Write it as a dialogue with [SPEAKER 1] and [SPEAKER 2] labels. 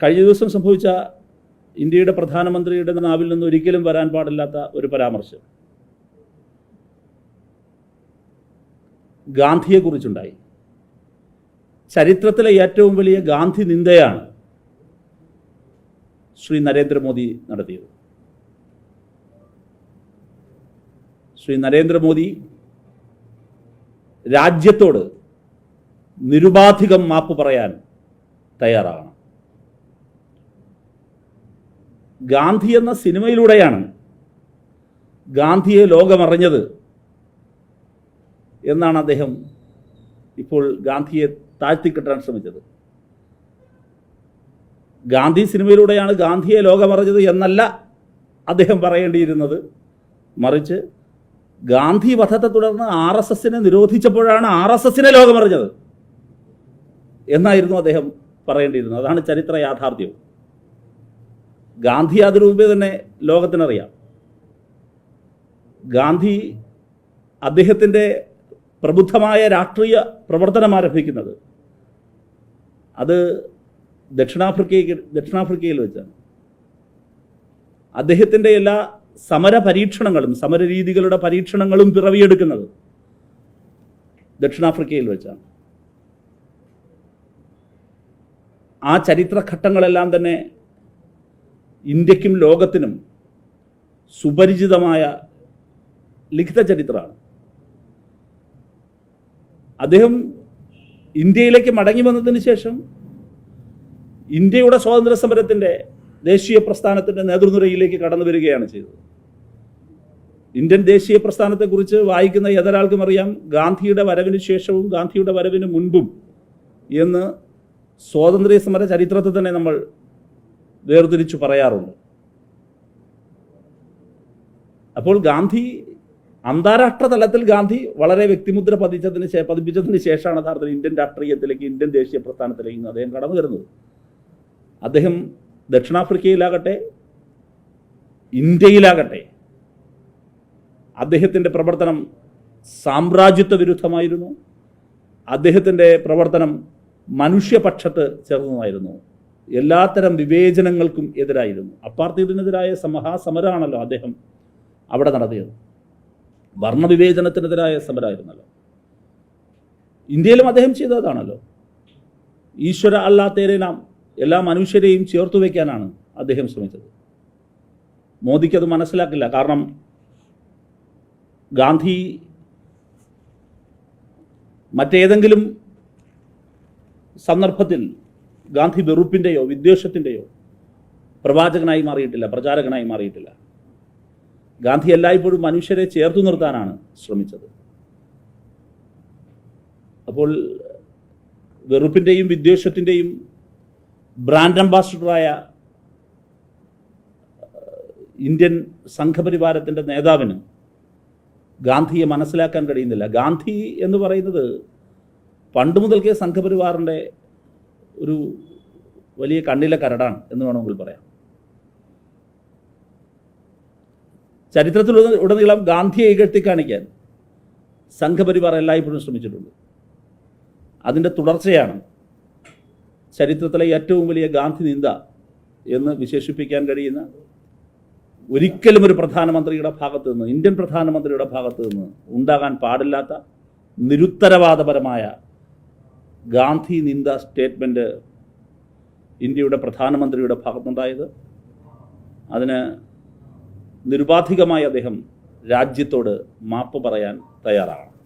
[SPEAKER 1] കഴിഞ്ഞ ദിവസം സംഭവിച്ച ഇന്ത്യയുടെ പ്രധാനമന്ത്രിയുടെ നാവിൽ നിന്ന് ഒരിക്കലും വരാൻ പാടില്ലാത്ത ഒരു പരാമർശം. ഗാന്ധിയെക്കുറിച്ചുണ്ടായി ചരിത്രത്തിലെ ഏറ്റവും വലിയ ഗാന്ധി നിന്ദയാണ് ശ്രീ നരേന്ദ്രമോദി നടത്തിയത്. ശ്രീ നരേന്ദ്രമോദി രാജ്യത്തോട് നിരുപാധികം മാപ്പ് പറയാൻ തയ്യാറാകണം ഗാന്ധി എന്ന സിനിമയിലൂടെയാണ് ഗാന്ധിയെ ലോകമറിഞ്ഞത് എന്നാണ് അദ്ദേഹം ഇപ്പോൾ ഗാന്ധിയെ താഴ്ത്തിക്കെട്ടാൻ ശ്രമിച്ചത്. ഗാന്ധി സിനിമയിലൂടെയാണ് ഗാന്ധിയെ ലോകമറിഞ്ഞത് എന്നല്ല അദ്ദേഹം പറയേണ്ടിയിരുന്നത്. മറിച്ച് ഗാന്ധി വധത്തെ തുടർന്ന് ആർ എസ് എസിനെ നിരോധിച്ചപ്പോഴാണ് ആർ എസ് എസിനെ ലോകമറിഞ്ഞത് എന്നായിരുന്നു അദ്ദേഹം പറയേണ്ടിയിരുന്നത്. അതാണ് ചരിത്ര യാഥാർത്ഥ്യം. ഗാന്ധി അതിനു മുമ്പേ തന്നെ ലോകത്തിനറിയാം. ഗാന്ധി അദ്ദേഹത്തിന്റെ പ്രബുദ്ധമായ രാഷ്ട്രീയ പ്രവർത്തനം ആരംഭിക്കുന്നത്. അത് ദക്ഷിണാഫ്രിക്കയിൽ ദക്ഷിണാഫ്രിക്കയിൽ വെച്ചാണ്. അദ്ദേഹത്തിന്റെ എല്ലാ സമര പരീക്ഷണങ്ങളും സമരരീതികളുടെ പരീക്ഷണങ്ങളും പിറവിയെടുക്കുന്നത് ദക്ഷിണാഫ്രിക്കയിൽ വെച്ചാണ്. ആ ചരിത്രഘട്ടങ്ങളെല്ലാം തന്നെ ഇന്ത്യക്കും ലോകത്തിനും സുപരിചിതമായ ലിഖിത ചരിത്രമാണ്. അദ്ദേഹം ഇന്ത്യയിലേക്ക് മടങ്ങി വന്നതിന് ശേഷം ഇന്ത്യയുടെ സ്വാതന്ത്ര്യ സമരത്തിന്റെ ദേശീയ പ്രസ്ഥാനത്തിന്റെ നേതൃനിരയിലേക്ക് കടന്നു വരികയാണ് ചെയ്തത്. ഇന്ത്യൻ ദേശീയ പ്രസ്ഥാനത്തെക്കുറിച്ച് വായിക്കുന്ന ഏതൊരാൾക്കും അറിയാം. ഗാന്ധിയുടെ വരവിന് ശേഷവും ഗാന്ധിയുടെ വരവിന് മുൻപും എന്ന് സ്വാതന്ത്ര്യ സമര ചരിത്രത്തെ തന്നെ നമ്മൾ വേർതിരിച്ചു പറയാറുണ്ട്. അപ്പോൾ ഗാന്ധി അന്താരാഷ്ട്ര തലത്തിൽ ഗാന്ധി വളരെ വ്യക്തിമുദ്ര പതിച്ചതിന് പതിപ്പിച്ചതിന് ശേഷമാണ് യഥാർത്ഥത്തിൽ ഇന്ത്യൻ രാഷ്ട്രീയത്തിലേക്ക് ഇന്ത്യൻ ദേശീയ പ്രസ്ഥാനത്തിലേക്ക് അദ്ദേഹം കടന്നു വരുന്നത്. അദ്ദേഹം ദക്ഷിണാഫ്രിക്കയിലാകട്ടെ ഇന്ത്യയിലാകട്ടെ അദ്ദേഹത്തിന്റെ പ്രവർത്തനം സാമ്രാജ്യത്വ വിരുദ്ധമായിരുന്നു അദ്ദേഹത്തിന്റെ പ്രവർത്തനം മനുഷ്യപക്ഷത്ത് ചേർന്നതായിരുന്നു. എല്ലാത്തരം വിവേചനങ്ങൾക്കും എതിരായിരുന്നു. അപ്പാർത്തീഡിനെതിരായ മഹാസമരമാണല്ലോ അദ്ദേഹം അവിടെ നടത്തിയത്. വർണവിവേചനത്തിനെതിരായ സമരമായിരുന്നല്ലോ ഇന്ത്യയിലും അദ്ദേഹം ചെയ്തതാണല്ലോ. ഈശ്വര അല്ലാത്തേരെ നാം എല്ലാ മനുഷ്യരെയും ചേർത്തു വയ്ക്കാനാണ് അദ്ദേഹം ശ്രമിച്ചത്. മോദിക്ക് അത് മനസ്സിലാക്കില്ല. കാരണം ഗാന്ധി മറ്റേതെങ്കിലും സന്ദർഭത്തിൽ ഗാന്ധി വെറുപ്പിന്റെയോ വിദ്വേഷത്തിന്റെയോ പ്രവാചകനായി മാറിയിട്ടില്ല പ്രചാരകനായി മാറിയിട്ടില്ല. ഗാന്ധി എല്ലായ്പ്പോഴും മനുഷ്യരെ ചേർത്തു നിർത്താനാണ് ശ്രമിച്ചത്. അപ്പോൾ വെറുപ്പിന്റെയും വിദ്വേഷത്തിന്റെയും ബ്രാൻഡ് അംബാസിഡറായ ഇന്ത്യൻ സംഘപരിവാരത്തിന്റെ നേതാവിന് ഗാന്ധിയെ മനസ്സിലാക്കാൻ കഴിയുന്നില്ല. ഗാന്ധി എന്ന് പറയുന്നത് പണ്ട് മുതൽക്കേ സംഘപരിവാറിന്റെ ഒരു വലിയ കണ്ണിലെ കരടാണ് എന്ന് വേണമെങ്കിൽ പറയാം ചരിത്രത്തിൽ ഉടനീളം ഗാന്ധിയെ ഇകഴ്ത്തി കാണിക്കാൻ സംഘപരിവാർ എല്ലായ്പ്പോഴും ശ്രമിച്ചിട്ടുണ്ട്. അതിന്റെ തുടർച്ചയാണ് ചരിത്രത്തിലെ ഏറ്റവും വലിയ ഗാന്ധി നിന്ദ എന്ന് വിശേഷിപ്പിക്കാൻ കഴിയുന്ന ഒരിക്കലും ഒരു പ്രധാനമന്ത്രിയുടെ ഭാഗത്ത് നിന്ന് ഇന്ത്യൻ പ്രധാനമന്ത്രിയുടെ ഭാഗത്ത് നിന്ന് ഉണ്ടാകാൻ പാടില്ലാത്ത നിരുത്തരവാദപരമായ ഗാന്ധി നിന്ദ സ്റ്റേറ്റ്മെന്റ് ഇന്ത്യയുടെ പ്രധാനമന്ത്രിയുടെ ഭാഗത്തുണ്ടായത്. അതിന് നിരുപാധികമായി അദ്ദേഹം രാജ്യത്തോട് മാപ്പ് പറയാൻ തയ്യാറാണ്.